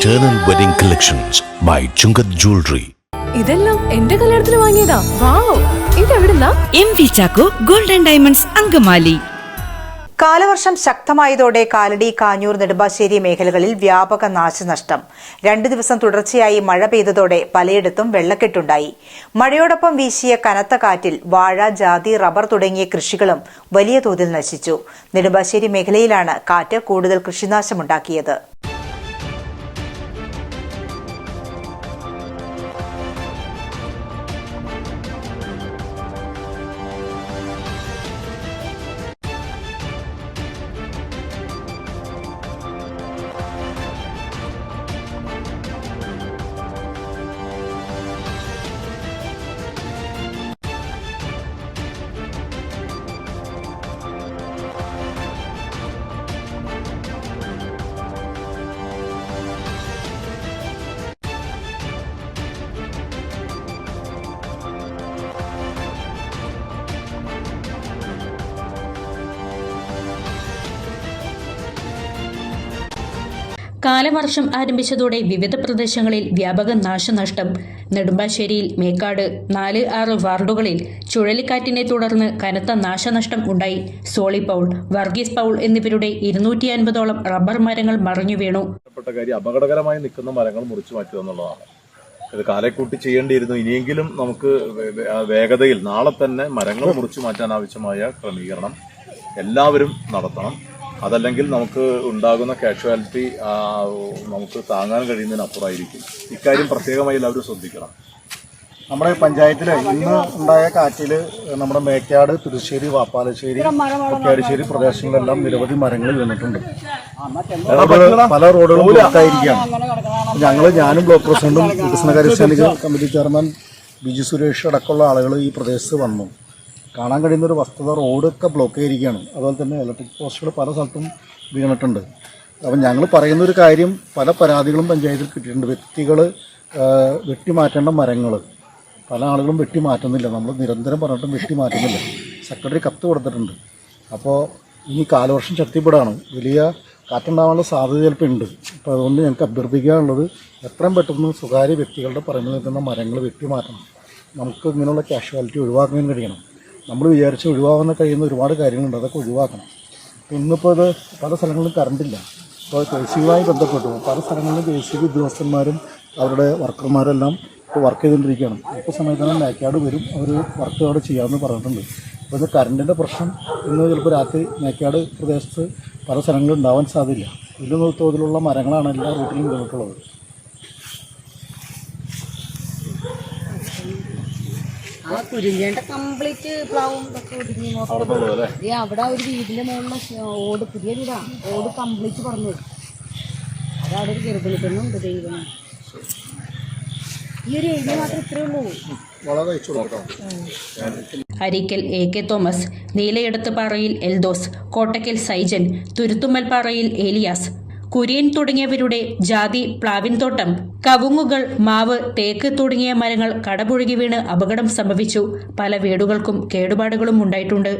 Eternal Wedding Collections by Chungat Jewelry. ഇതെല്ലാം എന്റെ കല്യാണത്തിന് വാങ്ങിയതാ. Wow ഇതെവിടുന്നാ? M V Chacko golden diamonds Angamaly. കാലവർഷം ശക്തമായതോടെ കാലടി കാഞ്ഞൂർ നെടുമ്പാശ്ശേരി മേഖലകളിൽ വ്യാപക നാശനഷ്ടം. രണ്ടു ദിവസം തുടർച്ചയായി മഴ പെയ്തതോടെ പലയിടത്തും വെള്ളക്കെട്ടുണ്ടായി. മഴയോടൊപ്പം വീശിയ കനത്ത കാറ്റിൽ വാഴ ജാതി റബ്ബർ തുടങ്ങിയ കൃഷികളും വലിയ തോതിൽ നശിച്ചു. നെടുമ്പാശ്ശേരി മേഖലയിലാണ് കാറ്റ് കൂടുതൽ കൃഷിനാശമുണ്ടാക്കിയത്. കാലവർഷം ആരംഭിച്ചതോടെ വിവിധ പ്രദേശങ്ങളിൽ വ്യാപക നാശനഷ്ടം. നെടുമ്പാശ്ശേരിയിൽ മേക്കാട് നാല് ആറ് വാർഡുകളിൽ ചുഴലിക്കാറ്റിനെ തുടർന്ന് കനത്ത നാശനഷ്ടം ഉണ്ടായി. സോളി പൗൾ വർഗീസ് പൗൾ എന്നിവരുടെ ഇരുന്നൂറ്റി അൻപതോളം റബ്ബർ മരങ്ങൾ മറിഞ്ഞു വീണു. അപകടകരമായി നിൽക്കുന്ന മരങ്ങൾ മുറിച്ചു മാറ്റുക എന്നുള്ളതാണ്. ഇത് കാലെക്കൂട്ടി ചെയ്യേണ്ടിയിരുന്നു. ഇനിയെങ്കിലും നമുക്ക് വേഗതയിൽ നാളെ തന്നെ മരങ്ങൾ മുറിച്ചു മാറ്റാൻ ആവശ്യമായ ക്രമീകരണം എല്ലാവരും നടത്തണം. അതല്ലെങ്കിൽ നമുക്ക് ഉണ്ടാകുന്ന കാഷ്വാലിറ്റി നമുക്ക് താങ്ങാൻ കഴിയുന്നതിനപ്പുറമായിരിക്കും. ഇക്കാര്യം പ്രത്യേകമായി എല്ലാവരും ശ്രദ്ധിക്കണം. നമ്മുടെ പഞ്ചായത്തിൽ ഇന്ന് ഉണ്ടായ കാറ്റിൽ നമ്മുടെ മേക്കാട് തൃശ്ശേരി വാപ്പാലശ്ശേരി കൊക്കാരശ്ശേരി പ്രദേശങ്ങളിലെല്ലാം നിരവധി മരങ്ങൾ വീണിട്ടുണ്ട്. പല റോഡുകളും ബ്ലോക്കായിരിക്കുകയാണ് ഞങ്ങൾ ഞാനും ബ്ലോക്ക് പ്രസിഡന്റും വികസനകാര്യ സൈനിക കമ്മിറ്റി ചെയർമാൻ ബിജു സുരേഷ് അടക്കമുള്ള ആളുകൾ ഈ പ്രദേശത്ത് വന്നു. കാണാൻ കഴിയുന്ന ഒരു വസ്തുത റോഡൊക്കെ ബ്ലോക്ക് ചെയ്തിരിക്കുകയാണ്. അതുപോലെ തന്നെ ഇലക്ട്രിക് പോസ്റ്റുകൾ പല സ്ഥലത്തും വീണിട്ടുണ്ട്. അപ്പം ഞങ്ങൾ പറയുന്ന ഒരു കാര്യം പല പരാതികളും പഞ്ചായത്തിൽ കിട്ടിയിട്ടുണ്ട്. വ്യക്തികൾ വെട്ടിമാറ്റേണ്ട മരങ്ങൾ പല ആളുകളും വെട്ടിമാറ്റുന്നില്ല. നമ്മൾ നിരന്തരം പറഞ്ഞിട്ടും വെട്ടിമാറ്റുന്നില്ല. സെക്രട്ടറി കത്ത് കൊടുത്തിട്ടുണ്ട്. അപ്പോൾ ഇനി കാലവർഷം ശക്തിപ്പെടാണ്. വലിയ കാറ്റുണ്ടാവാനുള്ള സാധ്യത ചിലപ്പോൾ ഉണ്ട്. അപ്പോൾ അതുകൊണ്ട് ഞങ്ങൾക്ക് അഭ്യർത്ഥിക്കാനുള്ളത് എത്രയും പെട്ടെന്ന് സ്വകാര്യ വ്യക്തികളുടെ പറമ്പിൽ നിൽക്കുന്ന മരങ്ങൾ വെട്ടിമാറ്റണം. നമുക്ക് ഇങ്ങനെയുള്ള കാഷ്വാലിറ്റി ഒഴിവാക്കാൻ കഴിയണം. നമ്മൾ വിചാരിച്ച് ഒഴിവാകുന്ന കഴിയുന്ന ഒരുപാട് കാര്യങ്ങളുണ്ട് അതൊക്കെ ഒഴിവാക്കണം. ഇന്നിപ്പോൾ ഇത് പല സ്ഥലങ്ങളിലും കറണ്ടില്ല അപ്പോൾ കെ സിയുമായി ബന്ധപ്പെട്ടു. പല സ്ഥലങ്ങളിലും കെ സി ഉദ്യോഗസ്ഥന്മാരും അവരുടെ വർക്കർമാരെല്ലാം ഇപ്പോൾ വർക്ക് ചെയ്തുകൊണ്ടിരിക്കുകയാണ്. ഇപ്പോൾ സമയത്താണ് മേക്കാട് വരും. അവർ വർക്ക് അവിടെ ചെയ്യാമെന്ന് പറഞ്ഞിട്ടുണ്ട്. അപ്പോൾ ഇത് കറണ്ടിന്റെ പ്രശ്നം ഇന്ന് ചിലപ്പോൾ രാത്രി മേക്കാട് പ്രദേശത്ത് പല സ്ഥലങ്ങളും ഉണ്ടാവാൻ സാധ്യതയില്ല. വലിയ തോതിലുള്ള മരങ്ങളാണ് എല്ലാ റൂട്ടിലും വീണിട്ടുള്ളത് ആ കുരുങ്ങേണ്ട കംപ്ലീറ്റ് പ്ലാവും ഇതൊക്കെ ഒതുങ്ങി മൊത്തം ഈ അവിടെ ഒരു വീടിന്റെ മുകളിൽ ഓട് പുതിയ വീടാ. ഓട് കംപ്ലീറ്റ് പറഞ്ഞു അതവിടെ ഒരു ഗർഭിണി പെണ്ണുണ്ട് ദൈവം ഈ ഒരു ഏരിയ മാത്രം ഇത്രേ ഉള്ളൂ. ഹരിക്കൽ എ കെ തോമസ് നീലയിടത്ത് പാറയിൽ എൽദോസ് കോട്ടക്കൽ സൈജൻ തുരുത്തുമ്മൽ പാറയിൽ ഏലിയാസ് കുര്യൻ തുടങ്ങിയവരുടെ ജാതി പ്ലാവിൻതോട്ടം കവുങ്ങുകൾ മാവ് തേക്ക് തുടങ്ങിയ മരങ്ങൾ കടപുഴകി വീണ് അപകടം സംഭവിച്ചു. പല വീടുകൾക്കും കേടുപാടുകളും ഉണ്ടായിട്ടുണ്ട്.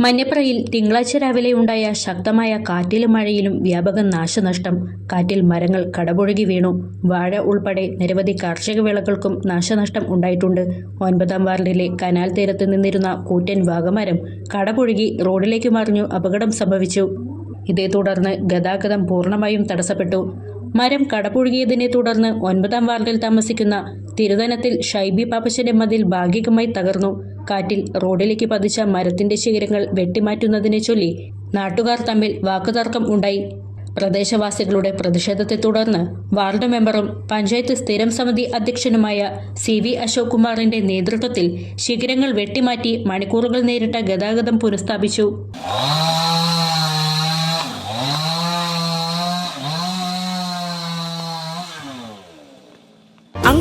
മഞ്ഞപ്രയിൽ തിങ്കളാഴ്ച രാവിലെ ഉണ്ടായ ശക്തമായ കാറ്റിലും മഴയിലും വ്യാപക നാശനഷ്ടം. കാറ്റിൽ മരങ്ങൾ കടപുഴകി വീണു. വാഴ ഉൾപ്പെടെ നിരവധി കാർഷിക വിളകൾക്കും നാശനഷ്ടം ഉണ്ടായിട്ടുണ്ട്. ഒൻപതാം വാർഡിലെ കനാൽ തീരത്ത് നിന്നിരുന്ന കൂറ്റൻ വാഗമരം കടപുഴകി റോഡിലേക്ക് മറിഞ്ഞു. അപകടം സംഭവിച്ചു. ഇതേ തുടർന്ന് ഗതാഗതം പൂർണമായും തടസ്സപ്പെട്ടു. മരം കടപുഴുകിയതിനെ തുടർന്ന് ഒൻപതാം വാർഡിൽ താമസിക്കുന്ന തിരുതനത്തിൽ ഷൈബി പാപ്പച്ചന്റെ മതിൽ ഭാഗികമായി തകർന്നു. കാറ്റിൽ റോഡിലേക്ക് പതിച്ച മരത്തിന്റെ ശിഖരങ്ങൾ വെട്ടിമാറ്റുന്നതിനെ ചൊല്ലി നാട്ടുകാർ തമ്മിൽ വാക്കുതർക്കം ഉണ്ടായി. പ്രദേശവാസികളുടെ പ്രതിഷേധത്തെ തുടർന്ന് വാർഡ് മെമ്പറും പഞ്ചായത്ത് സ്ഥിരം സമിതി അധ്യക്ഷനുമായ സി വി അശോക് കുമാറിന്റെ നേതൃത്വത്തിൽ ശിഖരങ്ങൾ വെട്ടിമാറ്റി മണിക്കൂറുകൾ നേരിട്ട ഗതാഗതം പുനഃസ്ഥാപിച്ചു.